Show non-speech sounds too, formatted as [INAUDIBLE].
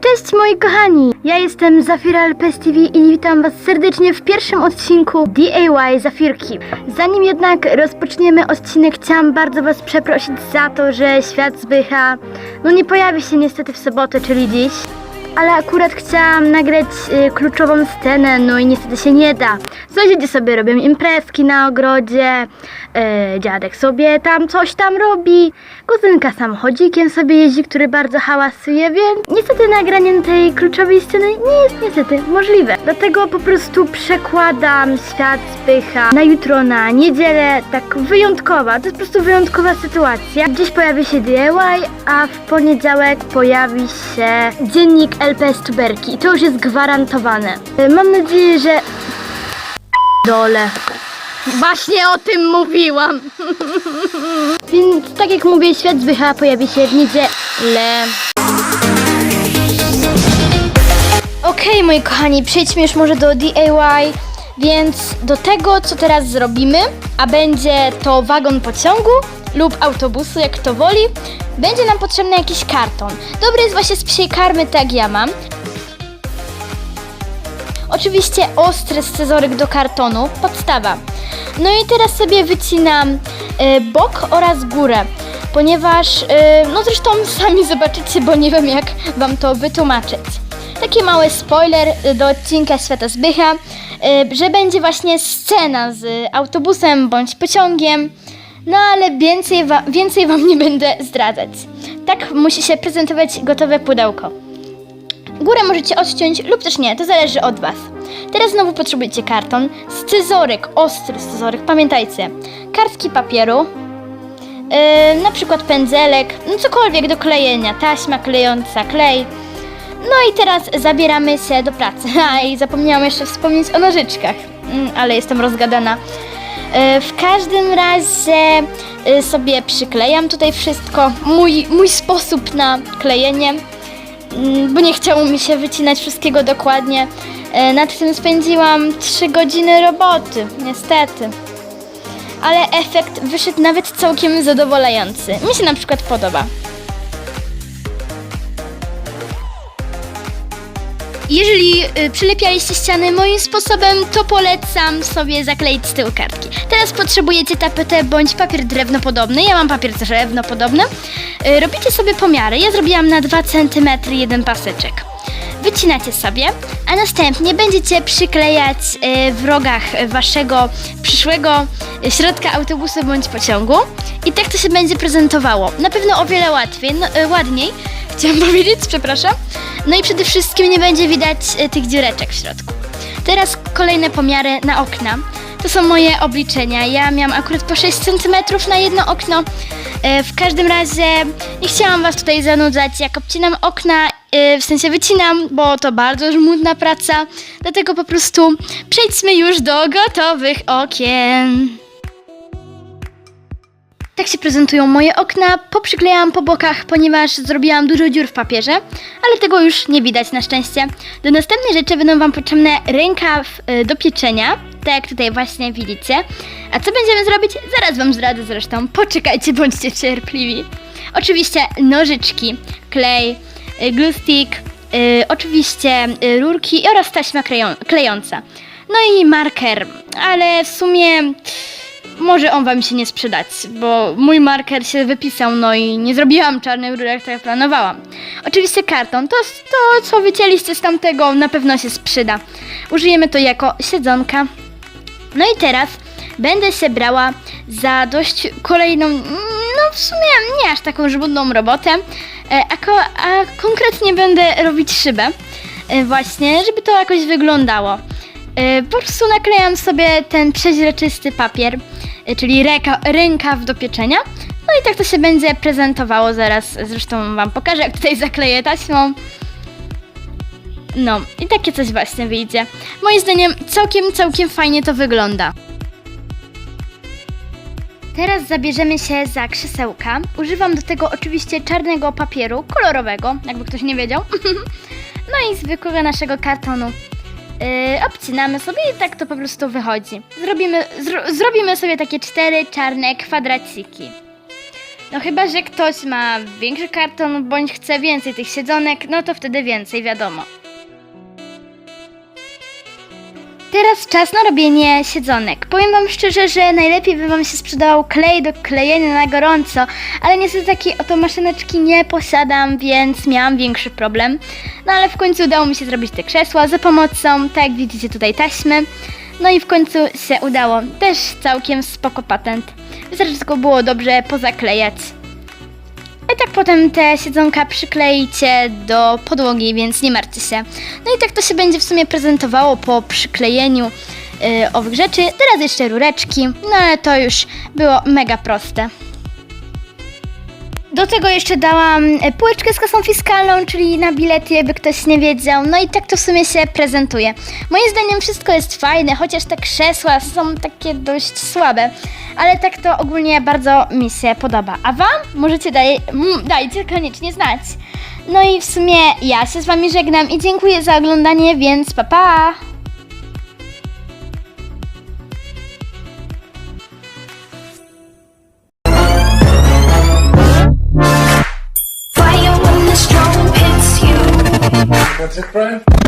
Cześć moi kochani, ja jestem Zafira LPS TV i witam was serdecznie w pierwszym odcinku DIY Zafirki. Zanim jednak rozpoczniemy odcinek, chciałam bardzo was przeprosić za to, że świat zbycha no nie pojawi się niestety w sobotę, czyli dziś. Ale akurat chciałam nagrać y, kluczową scenę, no i niestety się nie da. Sąsiedzi sobie robią imprezki na ogrodzie, y, dziadek sobie tam coś tam robi, kuzynka samochodzikiem sobie jeździ, który bardzo hałasuje, więc niestety nagranie tej kluczowej sceny nie jest niestety możliwe. Dlatego po prostu przekładam świat spycha na jutro, na niedzielę, tak wyjątkowa. To jest po prostu wyjątkowa sytuacja. Dziś pojawi się DIY, a w poniedziałek pojawi się dziennik LPS Tuberki. I to już jest gwarantowane. Y, Mam nadzieję, że... Dole. Właśnie o tym mówiłam. [LAUGHS] Więc tak jak mówię, świat zbycha pojawi się w niedzielę. Okej, moi kochani, przejdźmy już może do DIY. Więc do tego, co teraz zrobimy, a będzie to wagon pociągu lub autobusu, jak kto woli, będzie nam potrzebny jakiś karton. Dobry jest właśnie z psiej karmy, tak ja mam. Oczywiście ostry scyzoryk do kartonu, podstawa. No i teraz sobie wycinam y, bok oraz górę, ponieważ, y, no zresztą [LAUGHS] sami zobaczycie, bo nie wiem jak Wam to wytłumaczyć. Taki mały spoiler y, do odcinka Świata Zbycha, y, że będzie właśnie scena z autobusem bądź pociągiem, no ale więcej, wa- więcej Wam nie będę zdradzać. Tak musi się prezentować gotowe pudełko. Górę możecie odciąć lub też nie, to zależy od Was. Teraz znowu potrzebujecie karton, scyzoryk, ostry scyzoryk, pamiętajcie, kartki papieru, yy, na przykład pędzelek, no cokolwiek do klejenia, taśma klejąca, klej. No i teraz zabieramy się do pracy. [LAUGHS] A i zapomniałam jeszcze wspomnieć o nożyczkach, Mm, ale jestem rozgadana. Yy, W każdym razie yy, sobie przyklejam tutaj wszystko, mój, mój sposób na klejenie. Mm, bo nie chciało mi się wycinać wszystkiego dokładnie. E, Nad tym spędziłam 3 godziny roboty, niestety. Ale efekt wyszedł nawet całkiem zadowalający. Mi się na przykład podoba. Jeżeli y, przylepialiście ściany moim sposobem, to polecam sobie zakleić z tyłu kartki. Teraz potrzebujecie tapetę bądź papier drewnopodobny. Ja mam papier drewnopodobny. Y, robicie sobie pomiary. Ja zrobiłam na 2 cm jeden paseczek. Wycinacie sobie, a następnie będziecie przyklejać y, w rogach waszego przyszłego środka autobusu bądź pociągu. I tak to się będzie prezentowało. Na pewno o wiele łatwiej, no, y, ładniej, chciałam [LAUGHS] powiedzieć, przepraszam. No i przede wszystkim nie będzie widać y, tych dziureczek w środku. Teraz kolejne pomiary na okna. To są moje obliczenia. Ja miałam akurat po 6 cm na jedno okno. E, W każdym razie nie chciałam Was tutaj zanudzać, jak obcinam okna, e, w sensie wycinam, bo to bardzo żmudna praca. Dlatego po prostu przejdźmy już do gotowych okien. Tak się prezentują moje okna. Poprzyklejałam po bokach, ponieważ zrobiłam dużo dziur w papierze, ale tego już nie widać na szczęście. Do następnej rzeczy będą Wam potrzebne rękaw y, do pieczenia, tak jak tutaj właśnie widzicie. A co będziemy zrobić? Zaraz Wam zdradzę zresztą. Poczekajcie, bądźcie cierpliwi. Oczywiście nożyczki, klej, y, glue stick, y, oczywiście rurki oraz taśma kleją- klejąca. No i marker, ale w sumie może on wam się nie sprzedać, bo mój marker się wypisał, no i nie zrobiłam czarnych rurek, tak jak planowałam. Oczywiście karton, to, to co wycięliście z tamtego na pewno się sprzyda. Użyjemy to jako siedzonka. No i teraz będę się brała za dość kolejną, no w sumie nie aż taką żmudną robotę, e, a, ko- a konkretnie będę robić szybę, e, właśnie, żeby to jakoś wyglądało. E, Po prostu naklejam sobie ten przeźroczysty papier, czyli ręka, rękaw do pieczenia. No i tak to się będzie prezentowało zaraz. Zresztą Wam pokażę, jak tutaj zakleję taśmą. No, i takie coś właśnie wyjdzie. Moim zdaniem całkiem, całkiem fajnie to wygląda. Teraz zabierzemy się za krzesełka. Używam do tego oczywiście czarnego papieru, kolorowego, jakby ktoś nie wiedział. [LAUGHS] no i zwykłego naszego kartonu Yy, obcinamy sobie i tak to po prostu wychodzi. Zrobimy, zro, zrobimy sobie takie cztery czarne kwadraciki. No chyba, że ktoś ma większy karton bądź chce więcej tych siedzonek, no to wtedy więcej, wiadomo. Teraz czas na robienie siedzonek. Powiem Wam szczerze, że najlepiej by Wam się sprzedawał klej do klejenia na gorąco, ale niestety takiej oto maszyneczki nie posiadam, więc miałam większy problem. No ale w końcu udało mi się zrobić te krzesła za pomocą, tak jak widzicie tutaj taśmy. No i w końcu się udało. Też całkiem spoko patent. Wystarczy tylko było dobrze pozaklejać. I tak potem te siedzonka przykleicie do podłogi, więc nie martwcie się. No i tak to się będzie w sumie prezentowało po przyklejeniu yy, owych rzeczy. Teraz jeszcze rureczki, no ale to już było mega proste. Do tego jeszcze dałam e, półeczkę z kasą fiskalną, czyli na bilety, jakby ktoś nie wiedział. No i tak to w sumie się prezentuje. Moim zdaniem wszystko jest fajne, chociaż te krzesła są takie dość słabe. Ale tak to ogólnie bardzo mi się podoba. A Wam możecie daj, dajcie koniecznie znać. No i w sumie ja się z Wami żegnam i dziękuję za oglądanie, więc pa pa! That's it, Brian?